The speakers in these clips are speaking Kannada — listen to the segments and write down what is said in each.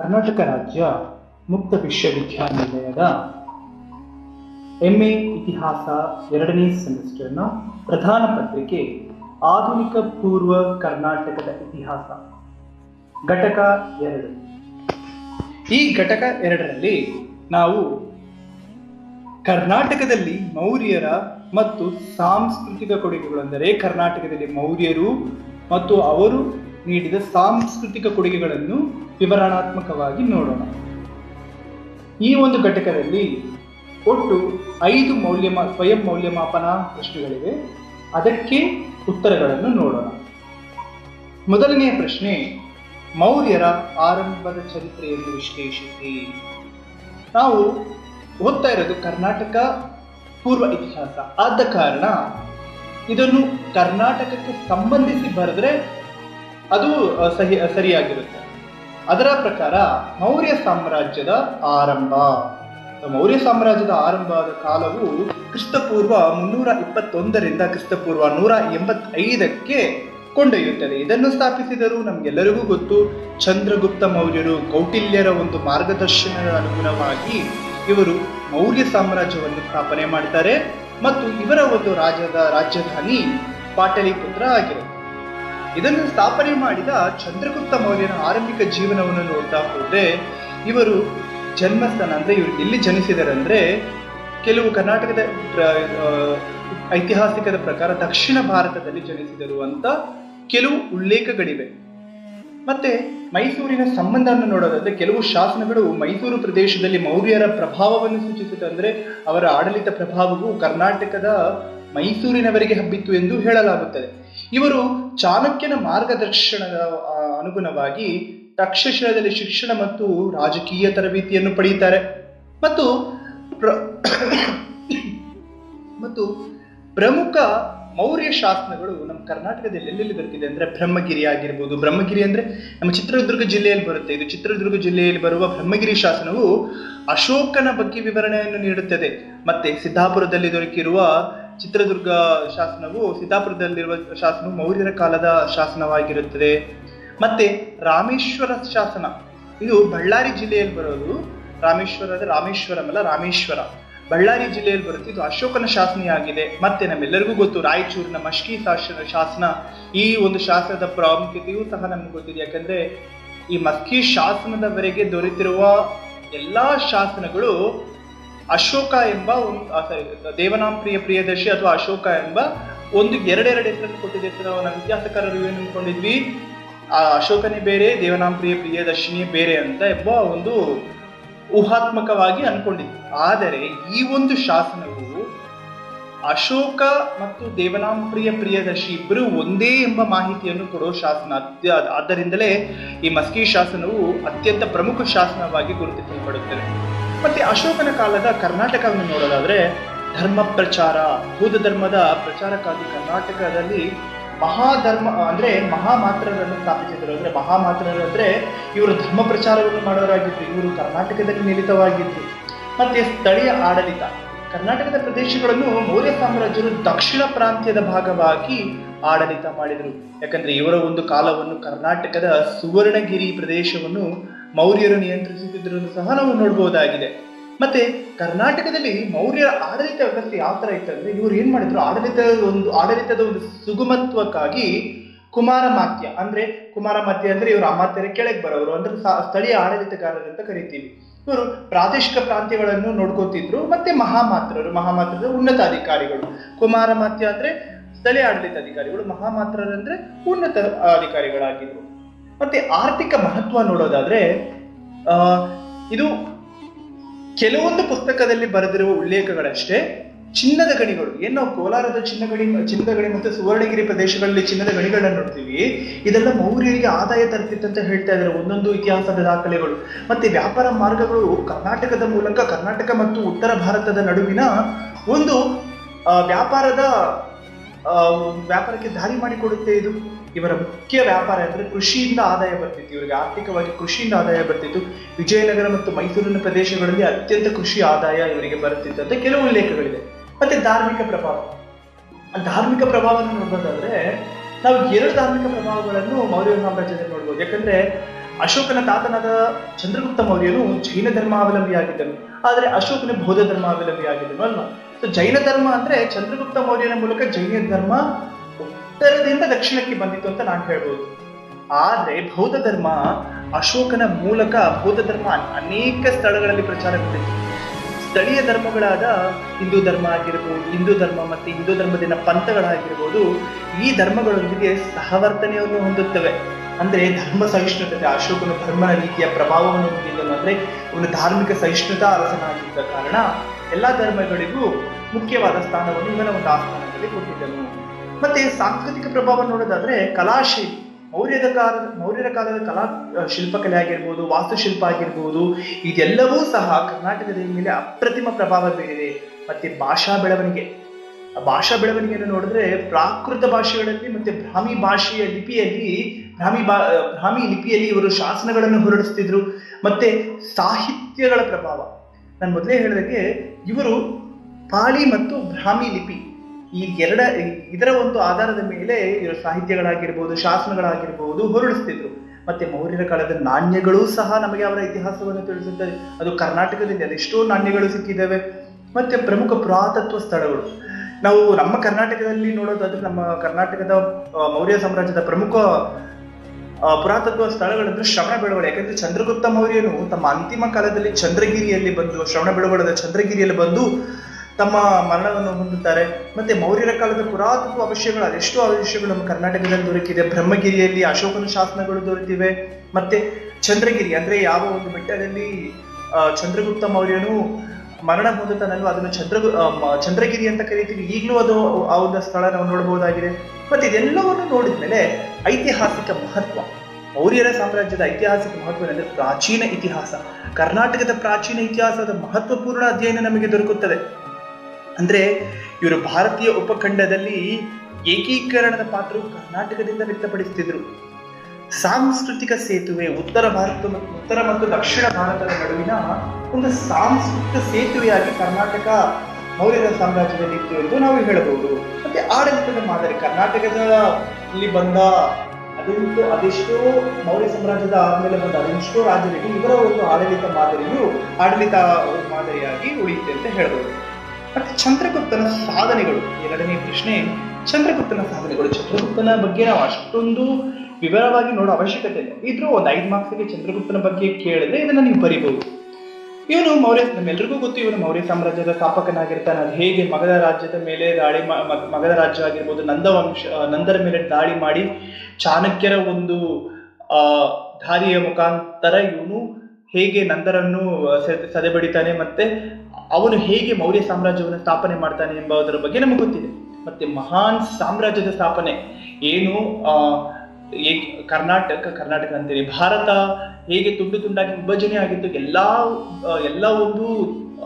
ಕರ್ನಾಟಕ ರಾಜ್ಯ ಮುಕ್ತ ವಿಶ್ವವಿದ್ಯಾನಿಲಯದ ಎಂಎ ಇತಿಹಾಸ ಎರಡನೇ ಸೆಮಿಸ್ಟರ್ನ ಪ್ರಧಾನ ಪತ್ರಿಕೆ ಆಧುನಿಕ ಪೂರ್ವ ಕರ್ನಾಟಕದ ಇತಿಹಾಸ. ಘಟಕ ಎರಡು. ಈ ಘಟಕ ಎರಡರಲ್ಲಿ ನಾವು ಕರ್ನಾಟಕದಲ್ಲಿ ಮೌರ್ಯರ ಮತ್ತು ಸಾಂಸ್ಕೃತಿಕ ಕೊಡುಗೆಗಳೆಂದರೆ ಕರ್ನಾಟಕದಲ್ಲಿ ಮೌರ್ಯರು ಮತ್ತು ಅವರು ನೀಡಿದ ಸಾಂಸ್ಕೃತಿಕ ಕೊಡುಗೆಗಳನ್ನು ವಿವರಣಾತ್ಮಕವಾಗಿ ನೋಡೋಣ. ಈ ಒಂದು ಘಟಕದಲ್ಲಿ ಒಟ್ಟು ಐದು ಮೌಲ್ಯಮ, ಸ್ವಯಂ ಮೌಲ್ಯಮಾಪನ ಪ್ರಶ್ನೆಗಳಿವೆ. ಅದಕ್ಕೆ ಉತ್ತರಗಳನ್ನು ನೋಡೋಣ. ಮೊದಲನೆಯ ಪ್ರಶ್ನೆ, ಮೌರ್ಯರ ಆರಂಭದ ಚರಿತ್ರೆಯನ್ನು ವಿಶ್ಲೇಷಿಸಿ. ನಾವು ಓದ್ತಾ ಇರೋದು ಕರ್ನಾಟಕ ಪೂರ್ವ ಇತಿಹಾಸ. ಆದ ಕಾರಣ ಇದನ್ನು ಕರ್ನಾಟಕಕ್ಕೆ ಸಂಬಂಧಿಸಿ ಬರೆದ್ರೆ ಅದು ಸಹಿ ಸರಿಯಾಗಿರುತ್ತೆ. ಅದರ ಪ್ರಕಾರ ಮೌರ್ಯ ಸಾಮ್ರಾಜ್ಯದ ಆರಂಭ. ಮೌರ್ಯ ಸಾಮ್ರಾಜ್ಯದ ಆರಂಭದ ಕಾಲವು ಕ್ರಿಸ್ತಪೂರ್ವ ಮುನ್ನೂರ ಇಪ್ಪತ್ತೊಂದರಿಂದ ಕ್ರಿಸ್ತಪೂರ್ವ ನೂರ ಎಂಬತ್ತೈದಕ್ಕೆ ಕೊಂಡೊಯ್ಯುತ್ತದೆ. ಇದನ್ನು ಸ್ಥಾಪಿಸಿದರು ನಮಗೆಲ್ಲರಿಗೂ ಗೊತ್ತು, ಚಂದ್ರಗುಪ್ತ ಮೌರ್ಯರು ಕೌಟಿಲ್ಯರ ಒಂದು ಮಾರ್ಗದರ್ಶನದ ಅನುಗುಣವಾಗಿ ಇವರು ಮೌರ್ಯ ಸಾಮ್ರಾಜ್ಯವನ್ನು ಸ್ಥಾಪನೆ ಮಾಡ್ತಾರೆ ಮತ್ತು ಇವರ ಒಂದು ರಾಜ್ಯದ ರಾಜಧಾನಿ ಪಾಟಲಿಪುತ್ರ ಆಗಿರುತ್ತೆ. ಇದನ್ನು ಸ್ಥಾಪನೆ ಮಾಡಿದ ಚಂದ್ರಗುಪ್ತ ಮೌರ್ಯನ ಆರಂಭಿಕ ಜೀವನವನ್ನು ನೋಡ್ತಾ ಹೋದ್ರೆ, ಇವರು ಜನ್ಮಸ್ಥಾನ ಅಂದ್ರೆ ಇವರು ಎಲ್ಲಿ ಜನಿಸಿದರಂದ್ರೆ, ಕೆಲವು ಕರ್ನಾಟಕದ ಐತಿಹಾಸಿಕದ ಪ್ರಕಾರ ದಕ್ಷಿಣ ಭಾರತದಲ್ಲಿ ಜನಿಸಿದರು ಅಂತ ಕೆಲವು ಉಲ್ಲೇಖಗಳಿವೆ. ಮತ್ತೆ ಮೈಸೂರಿನ ಸಂಬಂಧವನ್ನು ನೋಡೋದಾದ್ರೆ, ಕೆಲವು ಶಾಸನಗಳು ಮೈಸೂರು ಪ್ರದೇಶದಲ್ಲಿ ಮೌರ್ಯರ ಪ್ರಭಾವವನ್ನು ಸೂಚಿಸುತ್ತೆ ಅಂದ್ರೆ, ಅವರ ಆಡಳಿತ ಪ್ರಭಾವವು ಕರ್ನಾಟಕದ ಮೈಸೂರಿನವರಿಗೆ ಹಬ್ಬಿತ್ತು ಎಂದು ಹೇಳಲಾಗುತ್ತದೆ. ಇವರು ಚಾಣಕ್ಯನ ಮಾರ್ಗದರ್ಶನದ ಅನುಗುಣವಾಗಿ ತಕ್ಷಶಿಲದಲ್ಲಿ ಶಿಕ್ಷಣ ಮತ್ತು ರಾಜಕೀಯ ತರಬೇತಿಯನ್ನು ಪಡೆಯುತ್ತಾರೆ. ಮತ್ತು ಮತ್ತು ಪ್ರಮುಖ ಮೌರ್ಯ ಶಾಸನಗಳು ನಮ್ಮ ಕರ್ನಾಟಕದಲ್ಲಿ ಎಲ್ಲೆಲ್ಲಿ ದೊರಕಿದೆ ಅಂದ್ರೆ ಬ್ರಹ್ಮಗಿರಿ ಆಗಿರ್ಬೋದು. ಬ್ರಹ್ಮಗಿರಿ ಅಂದ್ರೆ ನಮ್ಮ ಚಿತ್ರದುರ್ಗ ಜಿಲ್ಲೆಯಲ್ಲಿ ಬರುತ್ತೆ. ಇದು ಚಿತ್ರದುರ್ಗ ಜಿಲ್ಲೆಯಲ್ಲಿ ಬರುವ ಬ್ರಹ್ಮಗಿರಿ ಶಾಸನವು ಅಶೋಕನ ಬಗ್ಗೆ ವಿವರಣೆಯನ್ನು ನೀಡುತ್ತದೆ. ಮತ್ತೆ ಸಿದ್ದಾಪುರದಲ್ಲಿ ದೊರಕಿರುವ ಚಿತ್ರದುರ್ಗ ಶಾಸನವು ಸಿದ್ದಾಪುರದಲ್ಲಿರುವ ಶಾಸನವು ಮೌರ್ಯರ ಕಾಲದ ಶಾಸನವಾಗಿರುತ್ತದೆ. ಮತ್ತೆ ರಾಮೇಶ್ವರ ಶಾಸನ, ಇದು ಬಳ್ಳಾರಿ ಜಿಲ್ಲೆಯಲ್ಲಿ ಬರೋದು ರಾಮೇಶ್ವರ ಅಂದ್ರೆ ರಾಮೇಶ್ವರಂ ಅಲ್ಲ, ರಾಮೇಶ್ವರ. ಬಳ್ಳಾರಿ ಜಿಲ್ಲೆಯಲ್ಲಿ ಬರುತ್ತೆ, ಇದು ಅಶೋಕನ ಶಾಸನೆಯಾಗಿದೆ. ಮತ್ತೆ ನಮ್ಮೆಲ್ಲರಿಗೂ ಗೊತ್ತು, ರಾಯಚೂರಿನ ಮಶ್ಕಿ ಶಾಸನ ಶಾಸನ, ಈ ಒಂದು ಶಾಸನದ ಪ್ರಾಮುಖ್ಯತೆಯೂ ಸಹ ನಮ್ಗೆ ಗೊತ್ತಿದೆ. ಯಾಕಂದ್ರೆ ಈ ಮಸ್ಕಿ ಶಾಸನದವರೆಗೆ ದೊರೆತಿರುವ ಎಲ್ಲಾ ಶಾಸನಗಳು ಅಶೋಕ ಎಂಬ ಒಂದು ದೇವನಾಂಪ್ರಿಯ ಪ್ರಿಯದರ್ಶಿ ಅಥವಾ ಅಶೋಕ ಎಂಬ ಒಂದು ಎರಡೆರಡು ಹೆಸರನ್ನು ಕೊಟ್ಟಿದೆ ಸರ್ ನಮ್ಮ ಇತಿಹಾಸಕಾರರು ಏನು ಅನ್ಕೊಂಡಿದ್ವಿ? ಆ ಅಶೋಕನೇ ಬೇರೆ ದೇವನಾಂಪ್ರಿಯ ಪ್ರಿಯದರ್ಶಿನಿಯೇ ಬೇರೆ ಅಂತ ಎಂಬ ಒಂದು ಊಹಾತ್ಮಕವಾಗಿ ಅನ್ಕೊಂಡಿದ್ವಿ. ಆದರೆ ಈ ಒಂದು ಶಾಸನವು ಅಶೋಕ ಮತ್ತು ದೇವನಾಂಪ್ರಿಯ ಪ್ರಿಯದರ್ಶಿ ಇಬ್ಬರು ಒಂದೇ ಎಂಬ ಮಾಹಿತಿಯನ್ನು ಕೊಡೋ ಶಾಸನ. ಆದ್ದರಿಂದಲೇ ಈ ಮಸ್ಕಿ ಶಾಸನವು ಅತ್ಯಂತ ಪ್ರಮುಖ ಶಾಸನವಾಗಿ ಗುರುತಿಸಲ್ಪಡುತ್ತದೆ. ಮತ್ತೆ ಅಶೋಕನ ಕಾಲದ ಕರ್ನಾಟಕವನ್ನು ನೋಡೋದಾದ್ರೆ ಧರ್ಮ ಪ್ರಚಾರ, ಬೌದ್ಧ ಧರ್ಮದ ಪ್ರಚಾರಕ್ಕಾಗಿ ಕರ್ನಾಟಕದಲ್ಲಿ ಮಹಾಧರ್ಮ, ಅಂದ್ರೆ ಮಹಾಮಾತ್ರರನ್ನು ಸ್ಥಾಪಿಸಿದರು. ಅಂದ್ರೆ ಮಹಾಮಾತ್ರರು ಅಂದ್ರೆ ಇವರು ಧರ್ಮ ಪ್ರಚಾರವನ್ನು ಮಾಡೋರಾಗಿದ್ರು, ಇವರು ಕರ್ನಾಟಕದಲ್ಲಿ ನಿಲಿತವಾಗಿದ್ರು. ಮತ್ತೆ ಸ್ಥಳೀಯ ಆಡಳಿತ. ಕರ್ನಾಟಕದ ಪ್ರದೇಶಗಳನ್ನು ಮೌರ್ಯ ಸಾಮ್ರಾಜ್ಯರು ದಕ್ಷಿಣ ಪ್ರಾಂತ್ಯದ ಭಾಗವಾಗಿ ಆಡಳಿತ ಮಾಡಿದರು. ಯಾಕಂದ್ರೆ ಇವರ ಒಂದು ಕಾಲವನ್ನು ಕರ್ನಾಟಕದ ಸುವರ್ಣಗಿರಿ ಪ್ರದೇಶವನ್ನು ಮೌರ್ಯರು ನಿಯಂತ್ರಿಸುತ್ತಿದ್ದರು ಸಹ ನಾವು ನೋಡಬಹುದಾಗಿದೆ. ಮತ್ತೆ ಕರ್ನಾಟಕದಲ್ಲಿ ಮೌರ್ಯರ ಆಡಳಿತ ವ್ಯವಸ್ಥೆ ಯಾವ ತರ ಇತ್ತು ಅಂದ್ರೆ ಇವರು ಏನ್ ಮಾಡಿದ್ರು? ಆಡಳಿತದ ಒಂದು ಆಡಳಿತದ ಒಂದು ಸುಗಮತ್ವಕ್ಕಾಗಿ ಕುಮಾರಮಾತ್ಯ ಅಂದ್ರೆ ಕುಮಾರಮಾತ್ಯ ಅಂದ್ರೆ ಇವರು ಅಮಾತ್ಯರ ಕೆಳಗೆ ಬರೋರು, ಅಂದ್ರೆ ಸ್ಥಳೀಯ ಆಡಳಿತಗಾರರು ಅಂತ ಕರಿತೀವಿ. ಇವರು ಪ್ರಾದೇಶಿಕ ಪ್ರಾಂತ್ಯಗಳನ್ನು ನೋಡ್ಕೋತಿದ್ರು, ಮತ್ತೆ ಮಹಾಮಾತ್ರರು, ಮಹಾಮಾತ್ರದ ಉನ್ನತ ಅಧಿಕಾರಿಗಳು ಕುಮಾರಮಾತ್ಯ ಅಂದ್ರೆ ಸ್ಥಳೀಯ ಆಡಳಿತ ಅಧಿಕಾರಿಗಳು ಮಹಾಮಾತ್ರರಂದ್ರೆ ಉನ್ನತ ಅಧಿಕಾರಿಗಳಾಗಿದ್ರು. ಮತ್ತೆ ಆರ್ಥಿಕ ಮಹತ್ವ ನೋಡೋದಾದ್ರೆ ಇದು ಕೆಲವೊಂದು ಪುಸ್ತಕದಲ್ಲಿ ಬರೆದಿರುವ ಉಲ್ಲೇಖಗಳಷ್ಟೇ, ಚಿನ್ನದ ಗಣಿಗಳು. ಏನು ನಾವು ಕೋಲಾರದ ಚಿನ್ನ ಗಣಿ, ಚಿನ್ನದ ಗಣಿ ಮತ್ತು ಸುವರ್ಣಗಿರಿ ಪ್ರದೇಶಗಳಲ್ಲಿ ಚಿನ್ನದ ಗಣಿಗಳನ್ನ ನೋಡ್ತೀವಿ, ಇದೆಲ್ಲ ಮೌರ್ಯರಿಗೆ ಆದಾಯ ತರ್ತಿತ್ತು ಅಂತ ಹೇಳ್ತಾ ಇದ್ದಾರೆ. ಒಂದೊಂದು ಇತಿಹಾಸದ ದಾಖಲೆಗಳು. ಮತ್ತೆ ವ್ಯಾಪಾರ ಮಾರ್ಗಗಳು ಕರ್ನಾಟಕದ ಮೂಲಕ ಕರ್ನಾಟಕ ಮತ್ತು ಉತ್ತರ ಭಾರತದ ನಡುವಿನ ಒಂದು ವ್ಯಾಪಾರದ ವ್ಯಾಪಾರಕ್ಕೆ ದಾರಿ ಮಾಡಿಕೊಡುತ್ತೆ ಇದು. ಇವರ ಮುಖ್ಯ ವ್ಯಾಪಾರ ಅಂದರೆ ಕೃಷಿಯಿಂದ ಆದಾಯ ಬರ್ತಿತ್ತು. ಇವರಿಗೆ ಆರ್ಥಿಕವಾಗಿ ಕೃಷಿಯಿಂದ ಆದಾಯ ಬರ್ತಿತ್ತು. ವಿಜಯನಗರ ಮತ್ತು ಮೈಸೂರಿನ ಪ್ರದೇಶಗಳಲ್ಲಿ ಅತ್ಯಂತ ಕೃಷಿ ಆದಾಯ ಇವರಿಗೆ ಬರುತ್ತಿತ್ತು ಅಂತ ಕೆಲವು ಉಲ್ಲೇಖಗಳಿದೆ ಮತ್ತೆ ಧಾರ್ಮಿಕ ಪ್ರಭಾವ. ಧಾರ್ಮಿಕ ಪ್ರಭಾವವನ್ನು ನೋಡ್ಬೋದಾದ್ರೆ ನಾವು ಎರಡು ಧಾರ್ಮಿಕ ಪ್ರಭಾವಗಳನ್ನು ಮೌರ್ಯ ಸಾಮ್ರಾಜ್ಯದಲ್ಲಿ ನೋಡ್ಬೋದು. ಯಾಕಂದ್ರೆ ಅಶೋಕನ ತಾತನಾದ ಚಂದ್ರಗುಪ್ತ ಮೌರ್ಯನು ಜೈನ ಧರ್ಮಾವಲಂಬಿಯಾಗಿದ್ದನು. ಆದರೆ ಅಶೋಕನ ಬೌದ್ಧ ಧರ್ಮಾವಲಂಬಿಯಾಗಿದ್ದನು ಅಲ್ವಾ? ಜೈನ ಧರ್ಮ ಅಂದ್ರೆ ಚಂದ್ರಗುಪ್ತ ಮೌರ್ಯನ ಮೂಲಕ ಜೈನ ಧರ್ಮ ಉತ್ತರದಿಂದ ದಕ್ಷಿಣಕ್ಕೆ ಬಂದಿತ್ತು ಅಂತ ನಾನು ಹೇಳ್ಬೋದು. ಆದ್ರೆ ಬೌದ್ಧ ಧರ್ಮ, ಅಶೋಕನ ಮೂಲಕ ಬೌದ್ಧ ಧರ್ಮ ಅನೇಕ ಸ್ಥಳಗಳಲ್ಲಿ ಪ್ರಚಾರಗೊಂಡಿತ್ತು ಸ್ಥಳೀಯ ಧರ್ಮಗಳಾದ ಹಿಂದೂ ಧರ್ಮ ಆಗಿರ್ಬೋದು, ಹಿಂದೂ ಧರ್ಮ ಮತ್ತೆ ಹಿಂದೂ ಧರ್ಮದಿಂದ ಪಂಥಗಳಾಗಿರ್ಬೋದು, ಈ ಧರ್ಮಗಳೊಂದಿಗೆ ಸಹವರ್ತನೆಯನ್ನು ಹೊಂದುತ್ತವೆ. ಅಂದ್ರೆ ಧರ್ಮ ಸಹಿಷ್ಣುತೆ, ಅಶೋಕನು ಧರ್ಮನ ರೀತಿಯ ಪ್ರಭಾವವನ್ನು ಹೊಂದಿದ್ದನು. ಅಂದ್ರೆ ಅವನು ಧಾರ್ಮಿಕ ಸಹಿಷ್ಣುತಾ ಅರಸನಾಗಿದ್ದ ಕಾರಣ ಎಲ್ಲಾ ಧರ್ಮಗಳಿಗೂ ಮುಖ್ಯವಾದ ಸ್ಥಾನವನ್ನು ಇವನ ಒಂದು ಆಸ್ಥಾನದಲ್ಲಿ ಕೊಟ್ಟಿದ್ದನು. ಮತ್ತೆ ಸಾಂಸ್ಕೃತಿಕ ಪ್ರಭಾವ ನೋಡೋದಾದ್ರೆ ಕಲಾಶೈಲಿ ಮೌರ್ಯದ ಕಾಲದ, ಮೌರ್ಯರ ಕಾಲದ ಕಲಾ ಶಿಲ್ಪಕಲೆ ಆಗಿರ್ಬೋದು, ವಾಸ್ತುಶಿಲ್ಪ ಆಗಿರ್ಬೋದು, ಇದೆಲ್ಲವೂ ಸಹ ಕರ್ನಾಟಕದ ಮೇಲೆ ಅಪ್ರತಿಮ ಪ್ರಭಾವ ಬೀರಿದೆ. ಮತ್ತೆ ಭಾಷಾ ಬೆಳವಣಿಗೆ. ಭಾಷಾ ಬೆಳವಣಿಗೆಯನ್ನು ನೋಡಿದ್ರೆ ಪ್ರಾಕೃತ ಭಾಷೆಗಳಲ್ಲಿ ಮತ್ತೆ ಬ್ರಾಹ್ಮಿ ಭಾಷೆಯ ಲಿಪಿಯಲ್ಲಿ, ಬ್ರಾಹ್ಮಿ ಬಾ ಬ್ರಾಹ್ಮಿ ಲಿಪಿಯಲ್ಲಿ ಇವರು ಶಾಸನಗಳನ್ನು ಹೊರಡಿಸ್ತಿದ್ರು. ಮತ್ತೆ ಸಾಹಿತ್ಯಗಳ ಪ್ರಭಾವ. ನಾನು ಮೊದಲೇ ಹೇಳಿದಕ್ಕೆ ಇವರು ಪಾಳಿ ಮತ್ತು ಬ್ರಾಹ್ಮಿ ಲಿಪಿ. ಈ ಎರಡ ಇದರ ಒಂದು ಆಧಾರದ ಮೇಲೆ ಇವರ ಸಾಹಿತ್ಯಗಳಾಗಿರ್ಬೋದು, ಶಾಸನಗಳಾಗಿರ್ಬೋದು ಹೊರಡಿಸ್ತಿದ್ರು. ಮತ್ತೆ ಮೌರ್ಯರ ಕಾಲದ ನಾಣ್ಯಗಳು ಸಹ ನಮಗೆ ಅವರ ಇತಿಹಾಸವನ್ನು ತಿಳಿಸುತ್ತದೆ ಅದು ಕರ್ನಾಟಕದಲ್ಲಿ ಅದೆಷ್ಟೋ ನಾಣ್ಯಗಳು ಸಿಕ್ಕಿದ್ದಾವೆ. ಮತ್ತೆ ಪ್ರಮುಖ ಪುರಾತತ್ವ ಸ್ಥಳಗಳು. ನಾವು ನಮ್ಮ ಕರ್ನಾಟಕದಲ್ಲಿ ನೋಡೋದಾದ್ರೆ ನಮ್ಮ ಕರ್ನಾಟಕದ ಮೌರ್ಯ ಸಾಮ್ರಾಜ್ಯದ ಪ್ರಮುಖ ಪುರಾತತ್ವ ಸ್ಥಳಗಳಂದ್ರೆ ಶ್ರವಣ ಬೆಳಗೊಳ ಯಾಕಂದ್ರೆ ಚಂದ್ರಗುಪ್ತ ಮೌರ್ಯನು ತಮ್ಮ ಅಂತಿಮ ಕಾಲದಲ್ಲಿ ಚಂದ್ರಗಿರಿಯಲ್ಲಿ ಬಂದು, ಶ್ರವಣ ಬೆಳಗೊಳದ ಚಂದ್ರಗಿರಿಯಲ್ಲಿ ಬಂದು ತಮ್ಮ ಮರಣವನ್ನು ಹೊಂದುತ್ತಾರೆ. ಮತ್ತೆ ಮೌರ್ಯರ ಕಾಲದ ಪುರಾತತ್ವ ಅವಶ್ಯಗಳು ಅದೆಷ್ಟೋ ಅವಶ್ಯಗಳು ನಮ್ಮ ಕರ್ನಾಟಕದಲ್ಲಿ ದೊರಕಿದೆ. ಬ್ರಹ್ಮಗಿರಿಯಲ್ಲಿ ಅಶೋಕನ ಶಾಸನಗಳು ದೊರೆತಿವೆ. ಮತ್ತೆ ಚಂದ್ರಗಿರಿ, ಅಂದ್ರೆ ಯಾವ ಒಂದು ಬೆಟ್ಟದಲ್ಲಿ ಚಂದ್ರಗುಪ್ತ ಮೌರ್ಯನು ಮರಣ ಹೊಂದುತ್ತಾನಲ್ವ? ಅದನ್ನು ಚಂದ್ರ ಚಂದ್ರಗಿರಿ ಅಂತ ಕರಿತೀವಿ. ಈಗಲೂ ಅದು ಆ ಒಂದು ಸ್ಥಳ ನಾವು ನೋಡಬಹುದಾಗಿದೆ ಮತ್ತೆ ಇದೆಲ್ಲವನ್ನು ನೋಡಿದ್ಮೇಲೆ ಐತಿಹಾಸಿಕ ಮಹತ್ವ. ಮೌರ್ಯರ ಸಾಮ್ರಾಜ್ಯದ ಐತಿಹಾಸಿಕ ಮಹತ್ವ ಏನಂದರೆ ಪ್ರಾಚೀನ ಇತಿಹಾಸ. ಕರ್ನಾಟಕದ ಪ್ರಾಚೀನ ಇತಿಹಾಸದ ಮಹತ್ವಪೂರ್ಣ ಅಧ್ಯಯನ ನಮಗೆ ದೊರಕುತ್ತದೆ. ಅಂದರೆ ಇವರು ಭಾರತೀಯ ಉಪಖಂಡದಲ್ಲಿ ಏಕೀಕರಣದ ಪಾತ್ರವು ಕರ್ನಾಟಕದಿಂದ ವ್ಯಕ್ತಪಡಿಸುತ್ತಿದ್ದರು ಸಾಂಸ್ಕೃತಿಕ ಸೇತುವೆ ಉತ್ತರ ಭಾರತ ಮತ್ತು ಉತ್ತರ ಮತ್ತು ದಕ್ಷಿಣ ಭಾರತದ ನಡುವಿನ ಒಂದು ಸಾಂಸ್ಕೃತಿಕ ಸೇತುವೆಯಾಗಿ ಕರ್ನಾಟಕ ಮೌರ್ಯರ ಸಾಮ್ರಾಜ್ಯದಲ್ಲಿ ಇತ್ತು ಎಂದು ನಾವು ಹೇಳಬಹುದು. ಮತ್ತೆ ಆಡಳಿತದ ಮಾದರಿ ಕರ್ನಾಟಕದಲ್ಲಿ ಬಂದ ಅದೆಂಟು ಅದೆಷ್ಟೋ ಮೌರ್ಯ ಸಾಮ್ರಾಜ್ಯದ ಆದ್ಮೇಲೆ ಬಂದ ಅದೆಷ್ಟೋ ರಾಜ್ಯಗಳಿಗೆ ಇವರ ಒಂದು ಆಡಳಿತ ಮಾದರಿಯು, ಆಡಳಿತ ಮಾದರಿಯಾಗಿ ಉಳಿಯುತ್ತೆ ಅಂತ ಹೇಳ್ಬೋದು. ಮತ್ತೆ ಚಂದ್ರಗುಪ್ತನ ಸಾಧನೆಗಳು ಎರಡನೇ ಪ್ರಶ್ನೆ, ಚಂದ್ರಗುಪ್ತನ ಸಾಧನೆಗಳು, ಚಂದ್ರಗುಪ್ತನ ಬಗ್ಗೆ ನಾವು ಅಷ್ಟೊಂದು ವಿವರವಾಗಿ ನೋಡೋ ಅವಶ್ಯಕತೆ ಇಲ್ಲ. ಇದ್ರೂ ಒಂದು ಐದು ಮಾರ್ಕ್ಸ್ಗೆ ಚಂದ್ರಗುಪ್ತನ ಬಗ್ಗೆ ಕೇಳಿದ್ರೆ ಇದನ್ನ ನೀವು ಬರಿಬಹುದು. ಇವನು ಮೌರ್ಯ, ನಮ್ಮೆಲ್ರಿಗೂ ಗೊತ್ತು ಇವನು ಮೌರ್ಯ ಸಾಮ್ರಾಜ್ಯದ ಸ್ಥಾಪಕನಾಗಿರ್ತಾನೆ. ಅದು ಹೇಗೆ ಮಗಧ ರಾಜ್ಯದ ಮೇಲೆ ದಾಳಿ ಮಗಧ ರಾಜ್ಯ ಆಗಿರ್ಬೋದು ನಂದವಂಶ ನಂದರ ಮೇಲೆ ದಾಳಿ ಮಾಡಿ ಚಾಣಕ್ಯರ ಒಂದು, ಆ ದಾರಿಯ ಮುಖಾಂತರ ಇವನು ಹೇಗೆ ನಂದರನ್ನು ಸದೆಬಡಿತಾನೆ ಮತ್ತೆ ಅವನು ಹೇಗೆ ಮೌರ್ಯ ಸಾಮ್ರಾಜ್ಯವನ್ನು ಸ್ಥಾಪನೆ ಮಾಡ್ತಾನೆ ಎಂಬುದರ ಬಗ್ಗೆ ನಮಗೆ ಗೊತ್ತಿದೆ. ಮತ್ತೆ ಮಹಾನ್ ಸಾಮ್ರಾಜ್ಯದ ಸ್ಥಾಪನೆ ಏನು? ಆ ಕರ್ನಾಟಕ ಕರ್ನಾಟಕ ಅಂತೀರಿ. ಭಾರತ ಹೇಗೆ ತುಂಡು ತುಂಡಾಗಿ ವಿಭಜನೆ ಆಗಿತ್ತು ಎಲ್ಲಾ ಎಲ್ಲ ಒಂದು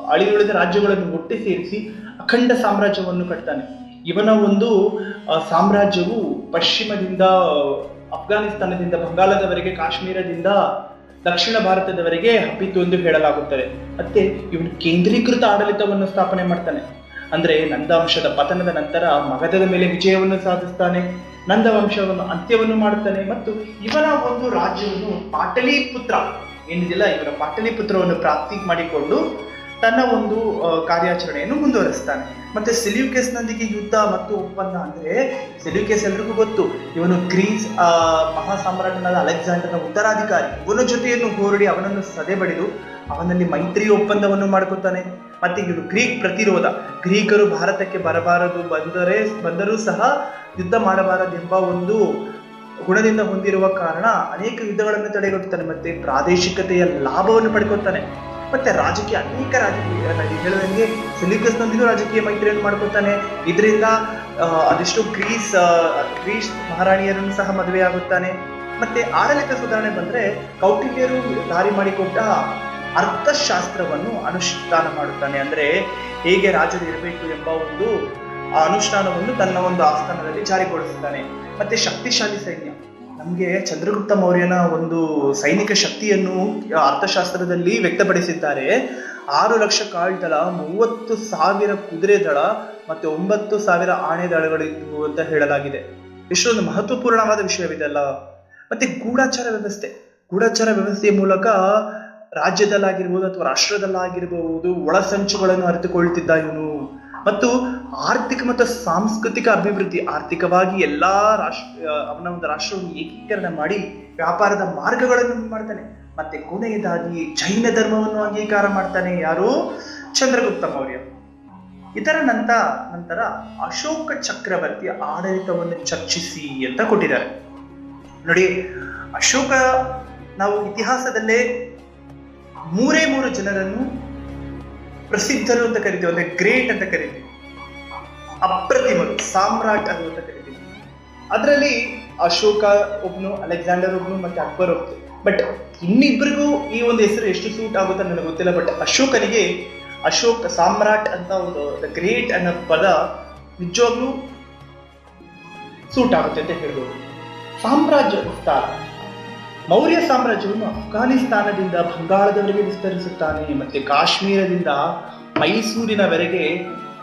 ಅಳಿದುಳಿದ ರಾಜ್ಯಗಳನ್ನು ಒಟ್ಟಿ ಸೇರಿಸಿ ಅಖಂಡ ಸಾಮ್ರಾಜ್ಯವನ್ನು ಕಟ್ತಾನೆ. ಇವನ ಒಂದು ಸಾಮ್ರಾಜ್ಯವು ಪಶ್ಚಿಮದಿಂದ, ಅಫ್ಘಾನಿಸ್ತಾನದಿಂದ, ಬಂಗಾಳದವರೆಗೆ, ಕಾಶ್ಮೀರದಿಂದ ದಕ್ಷಿಣ ಭಾರತದವರೆಗೆ ಹಬ್ಬಿತು ಎಂದು ಹೇಳಲಾಗುತ್ತದೆ. ಮತ್ತೆ ಇವನು ಕೇಂದ್ರೀಕೃತ ಆಡಳಿತವನ್ನು ಸ್ಥಾಪನೆ ಮಾಡ್ತಾನೆ. ಅಂದ್ರೆ ನಂದಾಂಶದ ಪತನದ ನಂತರ ಮಗಧದ ಮೇಲೆ ವಿಜಯವನ್ನು ಸಾಧಿಸ್ತಾನೆ. ನಂದವಂಶವನ್ನು ಅಂತ್ಯವನ್ನು ಮಾಡುತ್ತಾನೆ ಮತ್ತು ಇವನ ಒಂದು ರಾಜ್ಯವನ್ನು ಪಾಟಲಿಪುತ್ರ ಏನಿದೆಯಲ್ಲ ಇವರ ಪಾಟಲಿಪುತ್ರವನ್ನು ಪ್ರಾಪ್ತಿ ಮಾಡಿಕೊಂಡು ತನ್ನ ಒಂದು ಕಾರ್ಯಾಚರಣೆಯನ್ನು ಮುಂದುವರಿಸ್ತಾನೆ. ಮತ್ತೆ ಸೆಲ್ಯೂಕಸ್ನೊಂದಿಗೆ ಯುದ್ಧ ಮತ್ತು ಒಪ್ಪಂದ ಅಂದ್ರೆ, ಸೆಲ್ಯೂಕೇಸ್ ಎಲ್ರಿಗೂ ಗೊತ್ತು, ಇವನು ಗ್ರೀಸ್ ಮಹಾ ಸಾಮ್ರಾಟನಾದ ಅಲೆಕ್ಸಾಂಡರ್ನ ಉತ್ತರಾಧಿಕಾರಿ. ಇವನ ಜೊತೆಯನ್ನು ಹೋರಡಿ ಅವನನ್ನು ಸದೆಬಡಿದು ಅವನಲ್ಲಿ ಮೈತ್ರಿ ಒಪ್ಪಂದವನ್ನು ಮಾಡ್ಕೊತಾನೆ. ಮತ್ತೆ ಇದು ಗ್ರೀಕ್ ಪ್ರತಿರೋಧ. ಗ್ರೀಕರು ಭಾರತಕ್ಕೆ ಬರಬಾರದು, ಬಂದರೆ, ಬಂದರೂ ಸಹ ಯುದ್ಧ ಮಾಡಬಾರದೆಂಬ ಒಂದು ಗುಣದಿಂದ ಹೊಂದಿರುವ ಕಾರಣ ಅನೇಕ ಯುದ್ಧಗಳನ್ನು ತಡೆಗಟ್ಟುತ್ತಾನೆ. ಮತ್ತೆ ಪ್ರಾದೇಶಿಕತೆಯ ಲಾಭವನ್ನು ಪಡ್ಕೊತಾನೆ. ಮತ್ತೆ ರಾಜಕೀಯ ಅನೇಕ ರಾಜಕೀಯ ಹೇಳಿದಂಗೆ ಸೆಲ್ಯೂಕಸ್ನೊಂದಿಗೂ ರಾಜಕೀಯ ಮೈತ್ರಿಯನ್ನು ಮಾಡ್ಕೊತಾನೆ. ಇದರಿಂದ ಅದೆಷ್ಟು ಗ್ರೀಸ್ ಗ್ರೀಸ್ ಮಹಾರಾಣಿಯರನ್ನು ಸಹ ಮದುವೆ ಆಗುತ್ತಾನೆ ಮತ್ತೆ ಆಡಳಿತ ಸುಧಾರಣೆ ಬಂದ್ರೆ ಕೌಟಿಲ್ಯರು ದಾರಿ ಮಾಡಿಕೊಟ್ಟ ಅರ್ಥಶಾಸ್ತ್ರವನ್ನು ಅನುಷ್ಠಾನ ಮಾಡುತ್ತಾನೆ. ಅಂದ್ರೆ ಹೇಗೆ ರಾಜರು ಇರಬೇಕು ಎಂಬ ಒಂದು ಅನುಷ್ಠಾನವನ್ನು ತನ್ನ ಒಂದು ಆಸ್ಥಾನದಲ್ಲಿ ಜಾರಿಗೊಳಿಸುತ್ತಾನೆ. ಮತ್ತೆ ಶಕ್ತಿಶಾಲಿ ಸೈನ್ಯ. ನಮಗೆ ಚಂದ್ರಗುಪ್ತ ಮೌರ್ಯನ ಒಂದು ಸೈನಿಕ ಶಕ್ತಿಯನ್ನು ಅರ್ಥಶಾಸ್ತ್ರದಲ್ಲಿ ವ್ಯಕ್ತಪಡಿಸಿದ್ದಾರೆ. ಆರು ಲಕ್ಷ ಕಾಳ್ ದಳ ಮೂವತ್ತು ಸಾವಿರ ಕುದುರೆ ದಳ ಮತ್ತೆ ಒಂಬತ್ತು ಸಾವಿರ ಆಣೆ ಅಂತ ಹೇಳಲಾಗಿದೆ. ಇಷ್ಟೊಂದು ಮಹತ್ವಪೂರ್ಣವಾದ ವಿಷಯವಿದೆಲ್ಲ ಮತ್ತೆ ಗೂಢಾಚಾರ ವ್ಯವಸ್ಥೆ. ಗೂಢಾಚಾರ ವ್ಯವಸ್ಥೆಯ ಮೂಲಕ ರಾಜ್ಯದಲ್ಲಾಗಿರ್ಬೋದು ಅಥವಾ ರಾಷ್ಟ್ರದಲ್ಲಾಗಿರಬಹುದು ಒಳಸಂಚುಗಳನ್ನು ಅರಿತುಕೊಳ್ತಿದ್ದ ಇವನು. ಮತ್ತು ಆರ್ಥಿಕ ಮತ್ತು ಸಾಂಸ್ಕೃತಿಕ ಅಭಿವೃದ್ಧಿ, ಆರ್ಥಿಕವಾಗಿ ಎಲ್ಲಾ ರಾಷ್ಟ್ರ, ಅವನ ಒಂದು ರಾಷ್ಟ್ರವನ್ನು ಏಕೀಕರಣ ಮಾಡಿ ವ್ಯಾಪಾರದ ಮಾರ್ಗಗಳನ್ನು ಮಾಡ್ತಾನೆ. ಮತ್ತೆ ಕೊನೆಯದಾಗಿ ಜೈನ ಧರ್ಮವನ್ನು ಅಂಗೀಕಾರ ಮಾಡ್ತಾನೆ ಯಾರು? ಚಂದ್ರಗುಪ್ತ ಮೌರ್ಯ. ಇದರ ನಂತರ ನಂತರ ಅಶೋಕ ಚಕ್ರವರ್ತಿಯ ಆಡಳಿತವನ್ನು ಚರ್ಚಿಸಿ ಅಂತ ಕೊಟ್ಟಿದ್ದಾರೆ. ನೋಡಿ, ಅಶೋಕ ನಾವು ಇತಿಹಾಸದಲ್ಲೇ ಮೂರೇ ಮೂರು ಜನರನ್ನು ಪ್ರಸಿದ್ಧರು ಅಂತ ಕರಿತೀವಿ, ಅಂದ್ರೆ ಗ್ರೇಟ್ ಅಂತ ಕರಿತೀವಿ. ಅಪ್ರತಿಮರು ಸಾಮ್ರಾಟ್ ಅದು ಅಂತ ಕರಿತೀವಿ. ಅದರಲ್ಲಿ ಅಶೋಕ ಒಬ್ನು, ಅಲೆಕ್ಸಾಂಡರ್ ಒಬ್ನು ಮತ್ತೆ ಅಕ್ಬರ್ ಒಬ್ನು ಬಟ್ ಇನ್ನಿಬ್ಬರಿಗೂ ಈ ಒಂದು ಹೆಸರು ಎಷ್ಟು ಸೂಟ್ ಆಗುತ್ತೆ ನನಗೆ ಗೊತ್ತಿಲ್ಲ ಬಟ್ ಅಶೋಕನಿಗೆ ಅಶೋಕ, ಸಾಮ್ರಾಟ್ ಅಂತ ಒಂದು ಗ್ರೇಟ್ ಅನ್ನೋ ಪದ ನಿಜವಾಗ್ಲೂ ಸೂಟ್ ಆಗುತ್ತೆ ಅಂತ ಹೇಳ್ಬೋದು. ಸಾಮ್ರಾಜ್ಯ ವಿಸ್ತಾರ ಮೌರ್ಯ ಸಾಮ್ರಾಜ್ಯವನ್ನು ಅಫ್ಘಾನಿಸ್ತಾನದಿಂದ ಬಂಗಾಳದವರೆಗೆ ವಿಸ್ತರಿಸುತ್ತಾನೆ ಮತ್ತು ಕಾಶ್ಮೀರದಿಂದ ಮೈಸೂರಿನವರೆಗೆ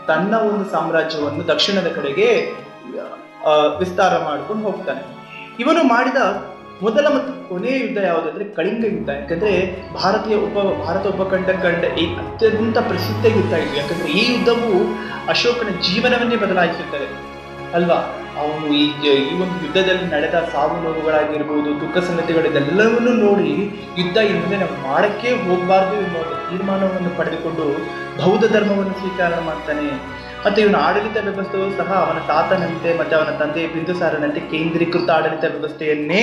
ತನ್ನ ಒಂದು ಸಾಮ್ರಾಜ್ಯವನ್ನು ದಕ್ಷಿಣದ ಕಡೆಗೆ ವಿಸ್ತಾರ ಮಾಡ್ಕೊಂಡು ಹೋಗ್ತಾನೆ. ಇವನು ಮಾಡಿದ ಮೊದಲ ಮತ್ತು ಕೊನೆಯ ಯುದ್ಧ ಯಾವುದಂದ್ರೆ ಕಳಿಂಗ ಯುದ್ಧ. ಯಾಕಂದ್ರೆ ಭಾರತೀಯ ಉಪ, ಭಾರತ ಉಪಖಂಡ ಕಂಡ ಈ ಅತ್ಯಂತ ಪ್ರಸಿದ್ಧ ಯುದ್ಧ ಇದು. ಯಾಕಂದ್ರೆ ಈ ಯುದ್ಧವು ಅಶೋಕನ ಜೀವನವನ್ನೇ ಬದಲಾಯಿಸುತ್ತದೆ. ಅಲ್ವಾ? ಅವನು ಈ ಈ ಒಂದು ಯುದ್ಧದಲ್ಲಿ ನಡೆದ ಸಾವು ನೋವುಗಳಾಗಿರ್ಬೋದು, ದುಃಖ ಸಂಗತಿಗಳಿದೆಲ್ಲವನ್ನೂ ನೋಡಿ ಯುದ್ಧ ಇನ್ಮೇಲೆ ನಾವು ಮಾಡೋಕ್ಕೆ ಹೋಗಬಾರ್ದು ಎಂಬ ತೀರ್ಮಾನವನ್ನು ಪಡೆದುಕೊಂಡು ಬೌದ್ಧ ಧರ್ಮವನ್ನು ಸ್ವೀಕಾರ ಮಾಡ್ತಾನೆ. ಮತ್ತು ಇವನ ಆಡಳಿತ ವ್ಯವಸ್ಥೆಯು ಸಹ ಅವನ ತಾತನಂತೆ ಮತ್ತು ಅವನ ತಂದೆ ಬಿಂದುಸಾರನಂತೆ ಕೇಂದ್ರೀಕೃತ ಆಡಳಿತ ವ್ಯವಸ್ಥೆಯನ್ನೇ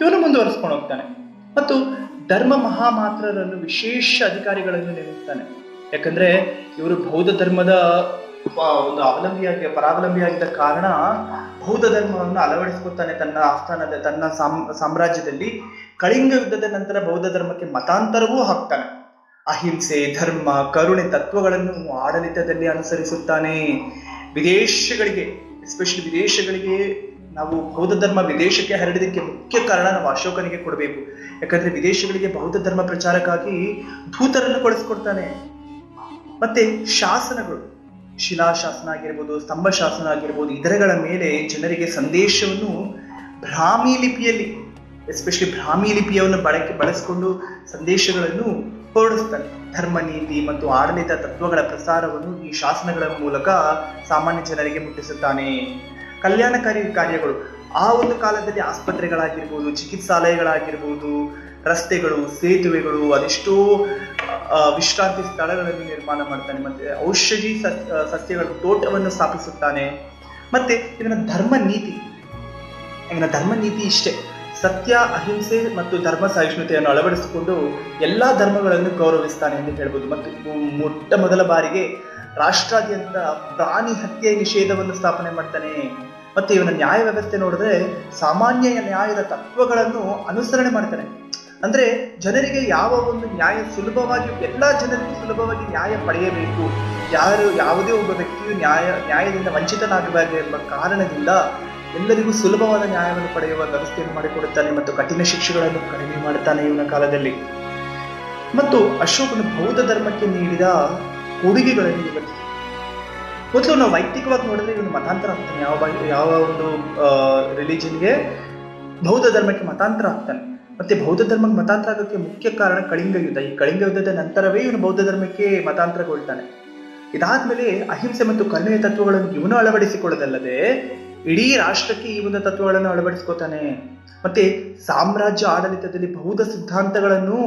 ಇವನು ಮುಂದುವರಿಸ್ಕೊಂಡು ಹೋಗ್ತಾನೆ. ಮತ್ತು ಧರ್ಮ ಮಹಾಮಾತ್ರರನ್ನು ವಿಶೇಷ ಅಧಿಕಾರಿಗಳನ್ನು ನೇಮಿಸ್ತಾನೆ. ಯಾಕಂದ್ರೆ ಇವರು ಬೌದ್ಧ ಧರ್ಮದ ಒಂದು ಅವಲಂಬಿಯಾಗಿ, ಪರಾವಲಂಬಿಯಾಗಿದ್ದ ಕಾರಣ ಬೌದ್ಧ ಧರ್ಮವನ್ನು ಅಳವಡಿಸ್ಕೊತಾನೆ ತನ್ನ ಆಸ್ಥಾನದ, ತನ್ನ ಸಾಮ್, ಸಾಮ್ರಾಜ್ಯದಲ್ಲಿ. ಕಳಿಂಗ ಯುದ್ಧದ ನಂತರ ಬೌದ್ಧ ಧರ್ಮಕ್ಕೆ ಮತಾಂತರವೂ ಹಾಕ್ತಾನೆ. ಅಹಿಂಸೆ, ಧರ್ಮ, ಕರುಣೆ ತತ್ವಗಳನ್ನು ಆಡಳಿತದಲ್ಲಿ ಅನುಸರಿಸುತ್ತಾನೆ. ವಿದೇಶಗಳಿಗೆ ಎಸ್ಪೆಷಲಿ ವಿದೇಶಗಳಿಗೆ ನಾವು ಬೌದ್ಧ ಧರ್ಮ ವಿದೇಶಕ್ಕೆ ಹರಡಿದಕ್ಕೆ ಮುಖ್ಯ ಕಾರಣ ನಾವು ಅಶೋಕನಿಗೆ ಕೊಡಬೇಕು. ಯಾಕಂದ್ರೆ ವಿದೇಶಗಳಿಗೆ ಬೌದ್ಧ ಧರ್ಮ ಪ್ರಚಾರಕ್ಕಾಗಿ ಭೂತರನ್ನು ಕೊಡಿಸ್ಕೊಡ್ತಾನೆ. ಮತ್ತೆ ಶಾಸನಗಳು. ಶಿಲಾಶಾಸನ ಆಗಿರ್ಬೋದು, ಸ್ತಂಭ ಶಾಸನ ಆಗಿರ್ಬೋದು, ಇದರಗಳ ಮೇಲೆ ಜನರಿಗೆ ಸಂದೇಶವನ್ನು ಭ್ರಾಮಿ ಲಿಪಿಯಲ್ಲಿ ಎಸ್ಪೆಷಲಿ ಭ್ರಾಮಿ ಲಿಪಿಯವನ್ನು ಬಳಕೆ, ಬಳಸಿಕೊಂಡು ಸಂದೇಶಗಳನ್ನು ಹೊರಡಿಸ್ತಾನೆ ಧರ್ಮ ನೀತಿ ಮತ್ತು ಆಡಳಿತ ತತ್ವಗಳ ಪ್ರಸಾರವನ್ನು ಈ ಶಾಸನಗಳ ಮೂಲಕ ಸಾಮಾನ್ಯ ಜನರಿಗೆ ಮುಟ್ಟಿಸುತ್ತಾನೆ. ಕಲ್ಯಾಣಕಾರಿ ಕಾರ್ಯಗಳು, ಆ ಒಂದು ಕಾಲದಲ್ಲಿ ಆಸ್ಪತ್ರೆಗಳಾಗಿರ್ಬೋದು, ಚಿಕಿತ್ಸಾಲಯಗಳಾಗಿರ್ಬೋದು ರಸ್ತೆಗಳು, ಸೇತುವೆಗಳು, ಅದೆಷ್ಟೋ ವಿಶ್ರಾಂತಿ ಸ್ಥಳಗಳನ್ನು ನಿರ್ಮಾಣ ಮಾಡ್ತಾನೆ. ಮತ್ತೆ ಔಷಧಿ ಸಸ್ಯಗಳ ತೋಟವನ್ನು ಸ್ಥಾಪಿಸುತ್ತಾನೆ. ಮತ್ತೆ ಇವನ ಧರ್ಮ ನೀತಿ ಇವನ ಧರ್ಮ ನೀತಿ ಇಷ್ಟೇ. ಸತ್ಯ, ಅಹಿಂಸೆ ಮತ್ತು ಧರ್ಮ ಸಹಿಷ್ಣುತೆಯನ್ನು ಅಳವಡಿಸಿಕೊಂಡು ಎಲ್ಲ ಧರ್ಮಗಳನ್ನು ಗೌರವಿಸ್ತಾನೆ ಎಂದು ಹೇಳ್ಬೋದು. ಮತ್ತು ಮೊಟ್ಟ ಮೊದಲ ಬಾರಿಗೆ ರಾಷ್ಟ್ರಾದ್ಯಂತ ಪ್ರಾಣಿ ಹತ್ಯೆ ನಿಷೇಧವನ್ನು ಸ್ಥಾಪನೆ ಮಾಡ್ತಾನೆ. ಮತ್ತು ಇವನ ನ್ಯಾಯ ವ್ಯವಸ್ಥೆ ನೋಡಿದ್ರೆ ಸಾಮಾನ್ಯ ನ್ಯಾಯದ ತತ್ವಗಳನ್ನು ಅನುಸರಣೆ ಮಾಡ್ತಾನೆ. ಅಂದ್ರೆ ಜನರಿಗೆ ಯಾವ ಒಂದು ನ್ಯಾಯ ಸುಲಭವಾಗಿ, ಎಲ್ಲ ಜನರಿಗೆ ಸುಲಭವಾಗಿ ನ್ಯಾಯ ಪಡೆಯಬೇಕು. ಯಾರು ಯಾವುದೇ ಒಬ್ಬ ವ್ಯಕ್ತಿಯು ನ್ಯಾಯ, ನ್ಯಾಯದಿಂದ ವಂಚಿತನಾಗಬಾರದು ಎಂಬ ಕಾರಣದಿಂದ ಎಲ್ಲರಿಗೂ ಸುಲಭವಾದ ನ್ಯಾಯವನ್ನು ಪಡೆಯುವ ವ್ಯವಸ್ಥೆಯನ್ನು ಮಾಡಿಕೊಡುತ್ತಾನೆ ಮತ್ತು ಕಠಿಣ ಶಿಕ್ಷೆಗಳನ್ನು ಕಡಿಮೆ ಮಾಡುತ್ತಾನೆ ಇವನ ಕಾಲದಲ್ಲಿ. ಮತ್ತು ಅಶೋಕನು ಬೌದ್ಧ ಧರ್ಮಕ್ಕೆ ನೀಡಿದ ಕೊಡುಗೆಗಳನ್ನು ಇವತ್ತು ಮೊದಲು ನಾವು ವೈಯಕ್ತಿಕವಾಗಿ ನೋಡಿದ್ರೆ ಇವನು ಮತಾಂತರ ಆಗ್ತಾನೆ. ಯಾವ ಯಾವ ಒಂದು ರಿಲಿಜನ್ಗೆ ಬೌದ್ಧ ಧರ್ಮಕ್ಕೆ ಮತಾಂತರ ಆಗ್ತಾನೆ. ಮತ್ತೆ ಬೌದ್ಧ ಧರ್ಮಕ್ಕೆ ಮತಾಂತರ ಆಗೋಕ್ಕೆ ಮುಖ್ಯ ಕಾರಣ ಕಳಿಂಗ ಯುದ್ಧ. ಈ ಕಳಿಂಗ ಯುದ್ಧದ ನಂತರವೇ ಇವನು ಬೌದ್ಧ ಧರ್ಮಕ್ಕೆ ಮತಾಂತರಗೊಳ್ತಾನೆ. ಇದಾದ್ಮೇಲೆ ಅಹಿಂಸೆ ಮತ್ತು ಕರುಣೆಯ ತತ್ವಗಳನ್ನು ಇವನು ಅಳವಡಿಸಿಕೊಳ್ಳೋದಲ್ಲದೆ ಇಡೀ ರಾಷ್ಟ್ರಕ್ಕೆ ಈ ಒಂದು ತತ್ವಗಳನ್ನು ಅಳವಡಿಸ್ಕೋತಾನೆ. ಮತ್ತೆ ಸಾಮ್ರಾಜ್ಯ ಆಡಳಿತದಲ್ಲಿ ಬೌದ್ಧ ಸಿದ್ಧಾಂತಗಳನ್ನು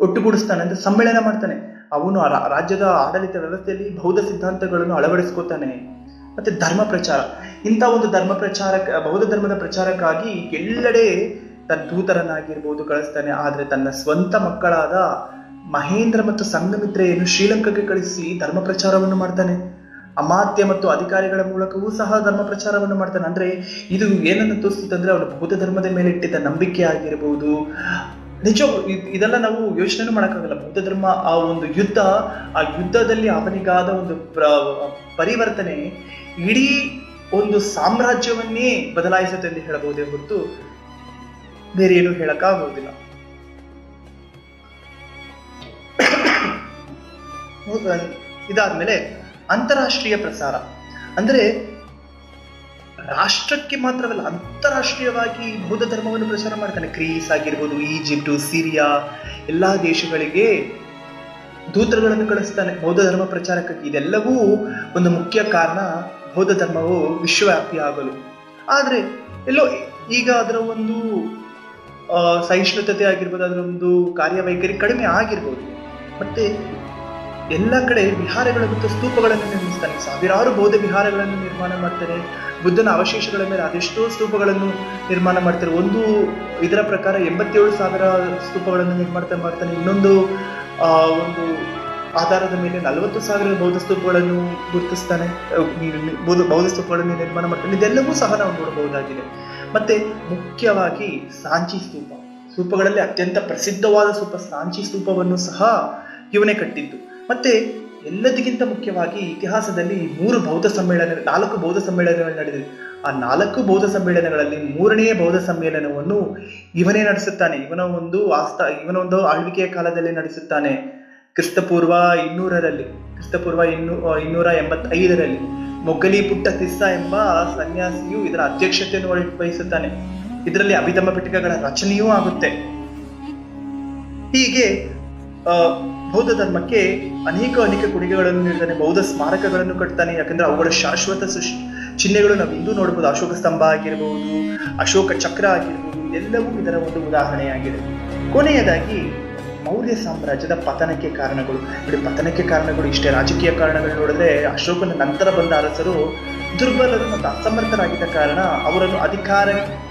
ಒಟ್ಟುಗೂಡಿಸ್ತಾನೆ ಅಂದ್ರೆ ಸಮ್ಮೇಳನ ಮಾಡ್ತಾನೆ. ಅವನು ರಾಜ್ಯದ ಆಡಳಿತ ವ್ಯವಸ್ಥೆಯಲ್ಲಿ ಬೌದ್ಧ ಸಿದ್ಧಾಂತಗಳನ್ನು ಅಳವಡಿಸ್ಕೋತಾನೆ. ಮತ್ತೆ ಧರ್ಮ ಪ್ರಚಾರ. ಇಂಥ ಒಂದು ಧರ್ಮ ಪ್ರಚಾರ ಬೌದ್ಧ ಧರ್ಮದ ಪ್ರಚಾರಕ್ಕಾಗಿ ಎಲ್ಲೆಡೆ ತನ್ನ ದೂತರನ್ನಾಗಿರ್ಬೋದು ಕಳಿಸ್ತಾನೆ, ಆದರೆ ತನ್ನ ಸ್ವಂತ ಮಕ್ಕಳಾದ ಮಹೇಂದ್ರ ಮತ್ತು ಸಂಗಮಿತ್ರೆಯನ್ನು ಶ್ರೀಲಂಕಾಗೆ ಕಳಿಸಿ ಧರ್ಮ ಪ್ರಚಾರವನ್ನು ಮಾಡ್ತಾನೆ. ಅಮಾತ್ಯ ಮತ್ತು ಅಧಿಕಾರಿಗಳ ಮೂಲಕವೂ ಸಹ ಧರ್ಮ ಪ್ರಚಾರವನ್ನು ಮಾಡ್ತಾನೆ. ಅಂದ್ರೆ ಇದು ಏನನ್ನು ತೋರಿಸುತ್ತೆ ಅಂದ್ರೆ ಅವನು ಬೌದ್ಧ ಧರ್ಮದ ಮೇಲೆ ಇಟ್ಟಿದ್ದ ನಂಬಿಕೆ ಆಗಿರ್ಬೋದು. ನಿಜ ಇದ್- ಇದೆಲ್ಲ ನಾವು ಯೋಚನೆ ಮಾಡೋಕ್ಕಾಗಲ್ಲ. ಬೌದ್ಧ ಧರ್ಮ, ಆ ಒಂದು ಯುದ್ಧ, ಆ ಯುದ್ಧದಲ್ಲಿ ಅವನಿಗಾದ ಒಂದು ಪ್ರ- ಪರಿವರ್ತನೆ ಇಡೀ ಒಂದು ಸಾಮ್ರಾಜ್ಯವನ್ನೇ ಬದಲಾಯಿಸುತ್ತೆ ಎಂದು ಹೇಳಬಹುದೇ ಹೊರತು ಬೇರೆ ಏನು ಇದಾದ ಇದಾದ್ಮೇಲೆ ಅಂತಾರಾಷ್ಟ್ರೀಯ ಪ್ರಸಾರ. ಅಂದ್ರೆ ರಾಷ್ಟ್ರಕ್ಕೆ ಮಾತ್ರವಲ್ಲ, ಅಂತಾರಾಷ್ಟ್ರೀಯವಾಗಿ ಬೌದ್ಧ ಧರ್ಮವನ್ನು ಪ್ರಚಾರ ಮಾಡ್ತಾನೆ. ಕ್ರೀಸ್ ಆಗಿರ್ಬೋದು, ಈಜಿಪ್ಟು, ಸಿರಿಯಾ, ಎಲ್ಲಾ ದೇಶಗಳಿಗೆ ದೂತರುಗಳನ್ನು ಕಳಿಸ್ತಾನೆ. ಬೌದ್ಧ ಧರ್ಮ ಪ್ರಚಾರಕ್ಕಾಗಿ. ಇದೆಲ್ಲವೂ ಒಂದು ಮುಖ್ಯ ಕಾರಣ ಬೌದ್ಧ ಧರ್ಮವು ವಿಶ್ವವ್ಯಾಪಿ ಆಗಲು. ಆದರೆ ಎಲ್ಲೋ, ಈಗ ಅದರ ಒಂದು ಆ, ಸಹಿಷ್ಣುತೆ ಆಗಿರ್ಬೋದು ಅದರ ಒಂದು ಕಾರ್ಯವೈಖರಿ ಕಡಿಮೆ ಆಗಿರ್ಬೋದು. ಮತ್ತೆ ಎಲ್ಲ ಕಡೆ ವಿಹಾರಗಳ ಮತ್ತು ಸ್ತೂಪಗಳನ್ನು ನಿರ್ಮಿಸ್ತಾನೆ ಸಾವಿರಾರು ಬೌದ್ಧ ವಿಹಾರಗಳನ್ನು ನಿರ್ಮಾಣ ಮಾಡ್ತಾರೆ. ಬುದ್ಧನ ಅವಶೇಷಗಳ ಮೇಲೆ ಅದೆಷ್ಟೋ ಸ್ತೂಪಗಳನ್ನು ನಿರ್ಮಾಣ ಮಾಡ್ತಾರೆ. ಒಂದು ಇದರ ಪ್ರಕಾರ ಎಂಬತ್ತೇಳು ಸಾವಿರ ಸ್ತೂಪಗಳನ್ನು ನಿರ್ಮಾಣ ಮಾಡ್ತಾನೆ. ಇನ್ನೊಂದು ಒಂದು ಆಧಾರದ ಮೇಲೆ ನಲವತ್ತು ಸಾವಿರ ಬೌದ್ಧ ಸ್ತೂಪಗಳನ್ನು ಗುರುತಿಸ್ತಾನೆ. ಬೌದ್ಧ ಸ್ತೂಪಗಳನ್ನು ನಿರ್ಮಾಣ ಮಾಡ್ತಾನೆ. ಇದೆಲ್ಲವೂ ಸಹ ನಾವು ನೋಡಬಹುದಾಗಿದೆ. ಮತ್ತೆ ಮುಖ್ಯವಾಗಿ ಸಾಂಚಿ ಸ್ತೂಪ. ಸ್ತೂಪಗಳಲ್ಲಿ ಅತ್ಯಂತ ಪ್ರಸಿದ್ಧವಾದ ಸ್ತೂಪ ಸಾಂಚಿ ಸ್ತೂಪವನ್ನು ಸಹ ಇವನೇ ಕಟ್ಟಿದ್ದು. ಮತ್ತೆ ಎಲ್ಲದಕ್ಕಿಂತ ಮುಖ್ಯವಾಗಿ ಇತಿಹಾಸದಲ್ಲಿ ಮೂರು ಬೌದ್ಧ ಸಮ್ಮೇಳನ, ನಾಲ್ಕು ಬೌದ್ಧ ಸಮ್ಮೇಳನಗಳು ನಡೆದಿದೆ. ಆ ನಾಲ್ಕು ಬೌದ್ಧ ಸಮ್ಮೇಳನಗಳಲ್ಲಿ ಮೂರನೇ ಬೌದ್ಧ ಸಮ್ಮೇಳನವನ್ನು ಇವನೇ ನಡೆಸುತ್ತಾನೆ. ಇವನ ಒಂದು ವಾಸ್ತ ಇವನ ಒಂದು ಆಳ್ವಿಕೆಯ ಕಾಲದಲ್ಲಿ ನಡೆಸುತ್ತಾನೆ. ಕ್ರಿಸ್ತಪೂರ್ವ ಇನ್ನೂರರಲ್ಲಿ, ಕ್ರಿಸ್ತಪೂರ್ವ ಇನ್ನೂ, ಇನ್ನೂರ ಎಂಬತ್ತೈದರಲ್ಲಿ. ಮೊಗ್ಗಲಿ ಪುಟ್ಟ ತಿಸ್ಸ ಎಂಬ ಸನ್ಯಾಸಿಯು ಇದರ ಅಧ್ಯಕ್ಷತೆಯನ್ನು ವಹಿಸುತ್ತಾನೆ. ಇದರಲ್ಲಿ ಅಭಿಧಮ ಪಿಟಕಗಳ ರಚನೆಯೂ ಆಗುತ್ತೆ. ಹೀಗೆ ಬೌದ್ಧ ಧರ್ಮಕ್ಕೆ ಅನೇಕ ಅನೇಕ ಕೊಡುಗೆಗಳನ್ನು ನೀಡ್ತಾನೆ ಬೌದ್ಧ ಸ್ಮಾರಕಗಳನ್ನು ಕಟ್ತಾನೆ. ಯಾಕಂದ್ರೆ ಅವುಗಳ ಶಾಶ್ವತ ಸೃಷ್ಟಿ ಚಿಹ್ನೆಗಳು ನಾವು ಇಂದೂ ನೋಡಬಹುದು ಅಶೋಕ ಸ್ತಂಭ ಆಗಿರಬಹುದು ಅಶೋಕ ಚಕ್ರ ಆಗಿರಬಹುದು ಎಲ್ಲವೂ ಇದರ ಒಂದು ಉದಾಹರಣೆಯಾಗಿದೆ. ಕೊನೆಯದಾಗಿ ಮೌರ್ಯ ಸಾಮ್ರಾಜ್ಯದ ಪತನಕ್ಕೆ ಕಾರಣಗಳು. ನೋಡಿ, ಪತನಕ್ಕೆ ಕಾರಣಗಳು ಇಷ್ಟೇ. ರಾಜಕೀಯ ಕಾರಣಗಳು ನೋಡಿದ್ರೆ ಅಶೋಕನ ನಂತರ ಬಂದ ಅರಸರು ದುರ್ಬಲರು ಮತ್ತು ಅಸಮರ್ಥರಾಗಿದ್ದ ಕಾರಣ ಅವರನ್ನು ಅಧಿಕಾರ,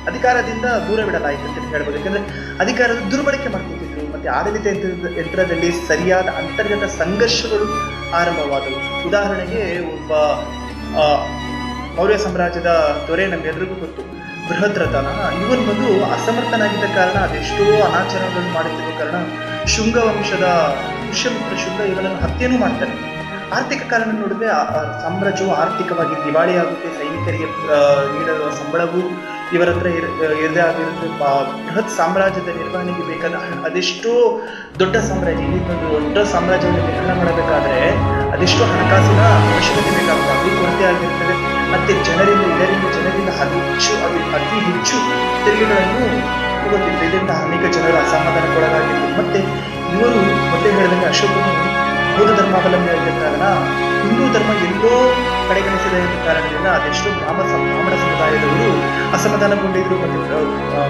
ಅಧಿಕಾರದಿಂದ ದೂರವಿಡಲಾಯಿತು ಅಂತ ಹೇಳ್ಬೋದು. ಯಾಕಂದರೆ ಅಧಿಕಾರದ ದುರ್ಬಳಕೆ ಮಾಡ್ಕೊತಿದ್ರು. ಮತ್ತು ಆಡಳಿತ ಯಂತ್ರದ- ಯಂತ್ರದಲ್ಲಿ ಸರಿಯಾದ ಅಂತರ್ಗತ ಸಂಘರ್ಷಗಳು ಆರಂಭವಾದವು. ಉದಾಹರಣೆಗೆ ಒಬ್ಬ ಮೌರ್ಯ ಸಾಮ್ರಾಜ್ಯದ ದೊರೆ ನಮ್ಗೆಲ್ರಿಗೂ ಗೊತ್ತು. ಬೃಹದ್ರಥನ. ಇವನ್ ಬಂದು ಅಸಮರ್ಥನಾಗಿದ್ದ ಕಾರಣ ಅದೆಷ್ಟೋ ಅನಾಚಾರಗಳನ್ನು ಮಾಡುತ್ತಿರುವ ಕಾರಣ ಶುಂಗ ವಂಶದ ಪುಷ್ಯಮಿತ್ರ ಶುಂಗ ಇವನನ್ನು ಹತ್ಯೆನೂ ಮಾಡ್ತಾನೆ ಆರ್ಥಿಕ ಕಾರಣ ನೋಡಿದ್ರೆ ಸಾಮ್ರಾಜ್ಯವು ಆರ್ಥಿಕವಾಗಿ ದಿವಾಳಿಯಾಗುತ್ತೆ, ಸೈನಿಕರಿಗೆ ನೀಡಿರುವ ಸಂಬಳವು ಇವರ ಹತ್ರ ಇರ- ಇರದೇ ಆಗಿರುತ್ತೆ. ಬೃಹತ್ ಸಾಮ್ರಾಜ್ಯದ ನಿರ್ವಹಣೆಗೆ ಬೇಕಾದ ಅದೆಷ್ಟೋ ದೊಡ್ಡ ಸಾಮ್ರಾಜ್ಯ ಒಂದು ದೊಡ್ಡ ಸಾಮ್ರಾಜ್ಯವನ್ನು ನಿರ್ವಹಣೆ ಮಾಡಬೇಕಾದ್ರೆ ಅದೆಷ್ಟೋ ಹಣಕಾಸಿನ ಅವಶ್ಯಕತೆ ಬೇಕಾಗುತ್ತೆ. ಅದು ಕೊರತೆ ಆಗಿರ್ತದೆ ಮತ್ತೆ ಜನರಿಂದ, ಇದರಿಂದ ಜನರಿಂದ ಹೆಚ್ಚು, ಅತಿ ಅತಿ ಹೆಚ್ಚು ತೆರಿಗೆಗಳನ್ನು ತಗೋತಿದ್ರು ಇದರಿಂದ ಅನೇಕ ಜನರು ಅಸಮಾಧಾನಕ್ಕೊಳಗಾಗಿತ್ತು ಮತ್ತೆ ಇವರು ಮತ್ತೆ ಹೇಳಿದಂಗೆ ಅಶೋಕನು ಬೌದ್ಧ ಧರ್ಮಾವಲಂಬಿ ಕಾರಣ ಹಿಂದೂ ಧರ್ಮ ಎಲ್ಲೋ ಕಡೆಗಣಿಸಿದ ಕಾರಣದಿಂದ ಅದೆಷ್ಟೋ ಗ್ರಾಮ ಬ್ರಾಹ್ಮಣ ಸಮುದಾಯದವರು ಅಸಮಾಧಾನಗೊಂಡಿದ್ರು, ಮತ್ತು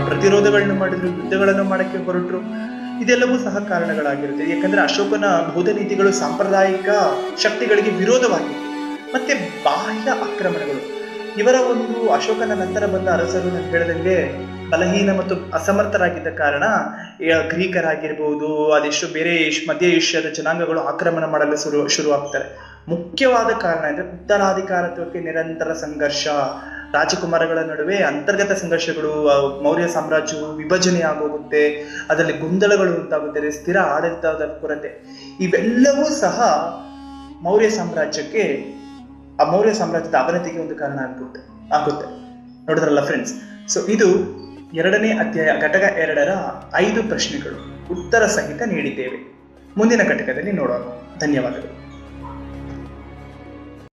ಪ್ರತಿರೋಧಗಳನ್ನು ಮಾಡಿದ್ರು, ಯುದ್ಧಗಳನ್ನು ಮಾಡಕ್ಕೆ ಹೊರಟರು. ಇದೆಲ್ಲವೂ ಸಹ ಕಾರಣಗಳಾಗಿರುತ್ತೆ. ಯಾಕಂದ್ರೆ ಅಶೋಕನ ಬೌದ್ಧ ನೀತಿಗಳು ಸಾಂಪ್ರದಾಯಿಕ ಶಕ್ತಿಗಳಿಗೆ ವಿರೋಧವಾಗಿತ್ತು. ಮತ್ತೆ ಬಾಹ್ಯ ಆಕ್ರಮಣಗಳು. ಇವರ ಒಂದು ಅಶೋಕನ ನಂತರ ಬಂದ ಅರಸರು ನಾನು ಹೇಳಿದಂಗೆ ಬಲಹೀನ ಮತ್ತು ಅಸಮರ್ಥರಾಗಿದ್ದ ಕಾರಣ ಗ್ರೀಕರಾಗಿರ್ಬೋದು, ಅದೆಷ್ಟು ಬೇರೆ ಮಧ್ಯ ಏಷ್ಯಾದ ಜನಾಂಗಗಳು ಆಕ್ರಮಣ ಮಾಡಲು ಶುರು, ಶುರುವಾಗ್ತಾರೆ. ಮುಖ್ಯವಾದ ಕಾರಣ ಅಂದ್ರೆ ಉತ್ತರಾಧಿಕಾರತ್ವಕ್ಕೆ ನಿರಂತರ ಸಂಘರ್ಷ, ರಾಜಕುಮಾರಗಳ ನಡುವೆ ಅಂತರ್ಗತ ಸಂಘರ್ಷಗಳು ಮೌರ್ಯ ಸಾಮ್ರಾಜ್ಯವು ವಿಭಜನೆ ಆಗೋಗುತ್ತೆ ಅದರಲ್ಲಿ ಗೊಂದಲಗಳು ಉಂಟಾಗುತ್ತದೆ ಸ್ಥಿರ ಆಡಳಿತದ ಕೊರತೆ. ಇವೆಲ್ಲವೂ ಸಹ ಮೌರ್ಯ ಸಾಮ್ರಾಜ್ಯಕ್ಕೆ ಆ ಮೌರ್ಯ ಸಾಮ್ರಾಜ್ಯದ ಅವನತಿಗೆ ಒಂದು ಕಾರಣ ಆಗುತ್ತೆ ಆಗುತ್ತೆ. ನೋಡಿದ್ರಲ್ಲ ಫ್ರೆಂಡ್ಸ್ ಸೊ ಇದು ಎರಡನೇ ಅಧ್ಯಾಯ, ಘಟಕ ಎರಡರ ಐದು ಪ್ರಶ್ನೆಗಳು. ಉತ್ತರ ಸಹಿತ ನೀಡಿದ್ದೇವೆ. ಮುಂದಿನ ಘಟಕದಲ್ಲಿ ನೋಡೋಣ. ಧನ್ಯವಾದಗಳು.